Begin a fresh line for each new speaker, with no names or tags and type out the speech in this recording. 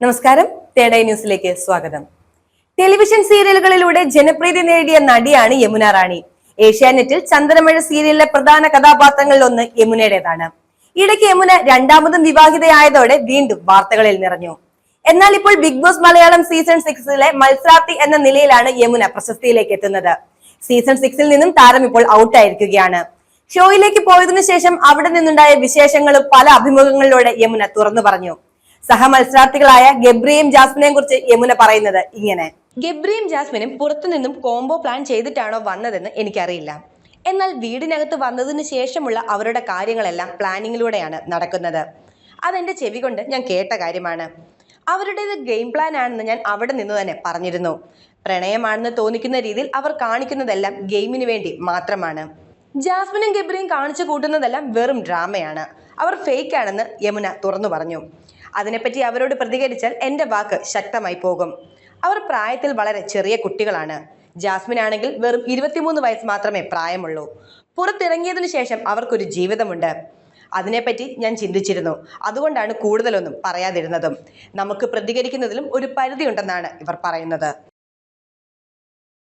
നമസ്കാരം. തേടൈ ന്യൂസിലേക്ക് സ്വാഗതം. ടെലിവിഷൻ സീരിയലുകളിലൂടെ ജനപ്രീതി നേടിയ നടിയാണ് യമുന റാണി. ഏഷ്യാനെറ്റിൽ ചന്ദ്രമഴ സീരിയലിലെ പ്രധാന കഥാപാത്രങ്ങളിൽ ഒന്ന് യമുനയുടേതാണ്. ഇടയ്ക്ക് യമുന രണ്ടാമതും വിവാഹിതയായതോടെ വീണ്ടും വാർത്തകളിൽ നിറഞ്ഞു. എന്നാൽ ഇപ്പോൾ ബിഗ് ബോസ് മലയാളം സീസൺ സിക്സിലെ മത്സരാർത്ഥി എന്ന നിലയിലാണ് യമുന പ്രശസ്തിയിലേക്ക് എത്തുന്നത്. സീസൺ സിക്സിൽ നിന്നും താരം ഇപ്പോൾ ഔട്ടായിരിക്കുകയാണ്. ഷോയിലേക്ക് പോയതിനു ശേഷം അവിടെ നിന്നുണ്ടായ വിശേഷങ്ങളും പല അഭിമുഖങ്ങളിലൂടെ യമുന തുറന്നു പറഞ്ഞു. സഹമത്സരാർത്ഥികളായ ഗബ്രിയും ജാസ്മിനെയും കുറിച്ച് യമുന പറയുന്നത് ഇങ്ങനെ. ഗബ്രിയും ജാസ്മിനും പുറത്തുനിന്നും കോംബോ പ്ലാൻ ചെയ്തിട്ടാണോ വന്നതെന്ന് എനിക്കറിയില്ല. എന്നാൽ വീടിനകത്ത് വന്നതിന് ശേഷമുള്ള അവരുടെ കാര്യങ്ങളെല്ലാം പ്ലാനിങ്ങിലൂടെയാണ് നടക്കുന്നത്. അതെന്റെ ചെവി കൊണ്ട് ഞാൻ കേട്ട കാര്യമാണ്. അവരുടേത് ഗെയിം പ്ലാൻ ആണെന്ന് ഞാൻ അവിടെ നിന്ന് തന്നെ പറഞ്ഞിരുന്നു. പ്രണയമാണെന്ന് തോന്നിക്കുന്ന രീതിയിൽ അവർ കാണിക്കുന്നതെല്ലാം ഗെയിമിന് വേണ്ടി മാത്രമാണ്. ജാസ്മിനും ഗബ്രിയും കാണിച്ചു കൂട്ടുന്നതെല്ലാം വെറും ഡ്രാമയാണ്. അവർ ഫേക്ക് ആണെന്ന് യമുന തുറന്നു പറഞ്ഞു. അതിനെപ്പറ്റി അവരോട് പ്രതികരിച്ചാൽ എന്റെ വാക്ക് ശക്തമായി പോകും. അവർ പ്രായത്തിൽ വളരെ ചെറിയ കുട്ടികളാണ്. ജാസ്മിൻ ആണെങ്കിൽ വെറും ഇരുപത്തിമൂന്ന് വയസ്സ് മാത്രമേ പ്രായമുള്ളൂ. പുറത്തിറങ്ങിയതിനു ശേഷം അവർക്കൊരു ജീവിതമുണ്ട്. അതിനെപ്പറ്റി ഞാൻ ചിന്തിച്ചിരുന്നു. അതുകൊണ്ടാണ് കൂടുതലൊന്നും പറയാതിരുന്നതും. നമുക്ക് പ്രതികരിക്കുന്നതിലും ഒരു പരിധിയുണ്ടെന്നാണ് ഇവർ പറയുന്നത്.